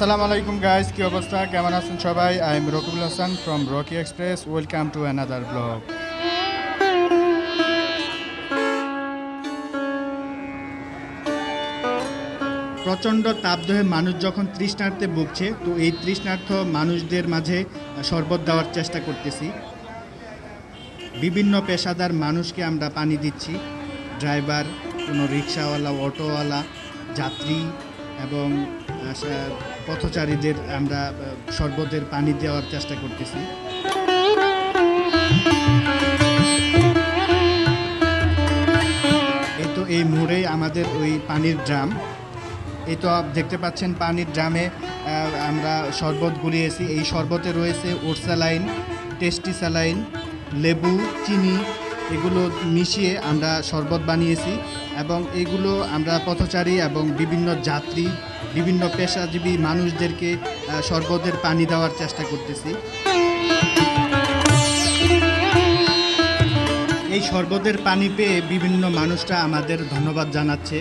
আসসালামু আলাইকুম গাইস কি অবস্থা? কেমন আছেন সবাই? I am Rakibul Hasan from Rocky Express welcome to another blog প্রচণ্ড তাপদহে মানুষ যখন তৃষ্ণার্থে ভুগছে, তো এই তৃষ্ণার্থ মানুষদের মাঝে শরবত দেওয়ার চেষ্টা করতেছি। বিভিন্ন পেশাদার মানুষকে আমরা পানি দিচ্ছি। ড্রাইভার, কোনো রিক্সাওয়ালা, অটোওয়ালা, যাত্রী এবং পথচারীদের আমরা শরবতের পানি দেওয়ার চেষ্টা করতেছি। এই তো এই মোড়ে আমাদের ওই পানির ড্রাম। এই তো দেখতে পাচ্ছেন পানির ড্রামে আমরা শরবত গুলিয়েছি। এই শরবতে রয়েছে ওরসালাইন টেস্টি স্যালাইন লেবু, চিনি, এগুলো মিশিয়ে আমরা শরবত বানিয়েছি। এবং এগুলো আমরা পথচারী এবং বিভিন্ন যাত্রী, বিভিন্ন পেশাজীবী মানুষদেরকে শরবতের পানি দেওয়ার চেষ্টা করতেছি। এই শরবতের পানি পেয়ে বিভিন্ন মানুষরা আমাদের ধন্যবাদ জানাচ্ছে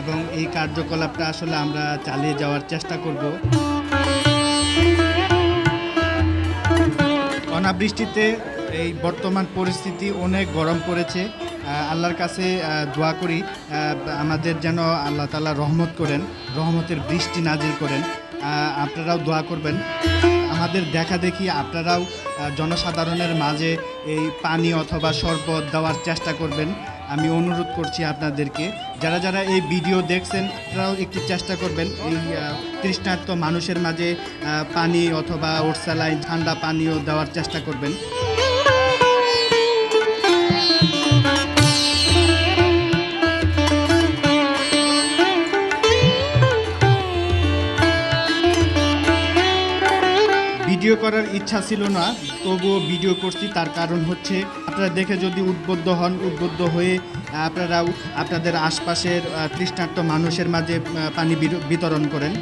এবং এই কার্যকলাপটা আসলে আমরা চালিয়ে যাওয়ার চেষ্টা করব। অনাবৃষ্টিতে এই বর্তমান পরিস্থিতি অনেক গরম পড়েছে। আল্লাহর কাছে দোয়া করি আমাদের যেন আল্লাহ তালা রহমত করেন রহমতের বৃষ্টি নাজিল করেন। আপনারাও দোয়া করবেন। আমাদের দেখা দেখি আপনারাও জনসাধারণের মাঝে এই পানি অথবা শরবত দেওয়ার চেষ্টা করবেন। আমি অনুরোধ করছি আপনাদেরকে যারা যারা এই ভিডিও দেখছেন আপনারাও একটু চেষ্টা করবেন। এই আহ, তৃষ্ণার্ত মানুষের মাঝে পানি অথবা ওরসালাইন ঠান্ডা পানীয় দেওয়ার চেষ্টা করবেন। ভিডিও করার ইচ্ছা ছিল না তবুও ভিডিও করছি তার কারণ হচ্ছে আপনারা দেখে যদি উদ্বুদ্ধ হন উদ্বুদ্ধ হয়ে আহ, আপনারাও আপনাদের আশপাশের তৃষ্ণার্ত মানুষের মাঝে পানি বিতরণ করেন।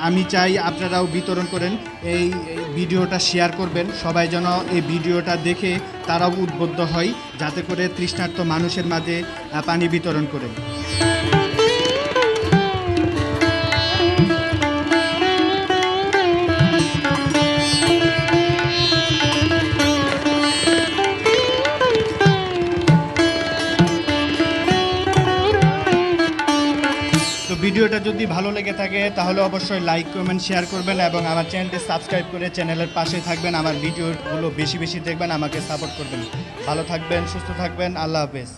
আমি চাই আপনারাও বিতরণ করেন এই এই ভিডিওটা শেয়ার করবেন সবাই যেন এই ভিডিওটা দেখে তারাও উদ্বুদ্ধ হয় যাতে করে তৃষ্ণার্ত মানুষের মাঝে পানি বিতরণ করেন। ভিডিওটা যদি ভালো লেগে থাকে তাহলে অবশ্যই লাইক কমেন্ট শেয়ার করবেন এবং আমার চ্যানেলটি সাবস্ক্রাইব করে চ্যানেলের পাশে থাকবেন আমার ভিডিওগুলো বেশি বেশি দেখবেন আমাকে সাপোর্ট করবেন ভালো থাকবেন সুস্থ থাকবেন আল্লাহ হাফেজ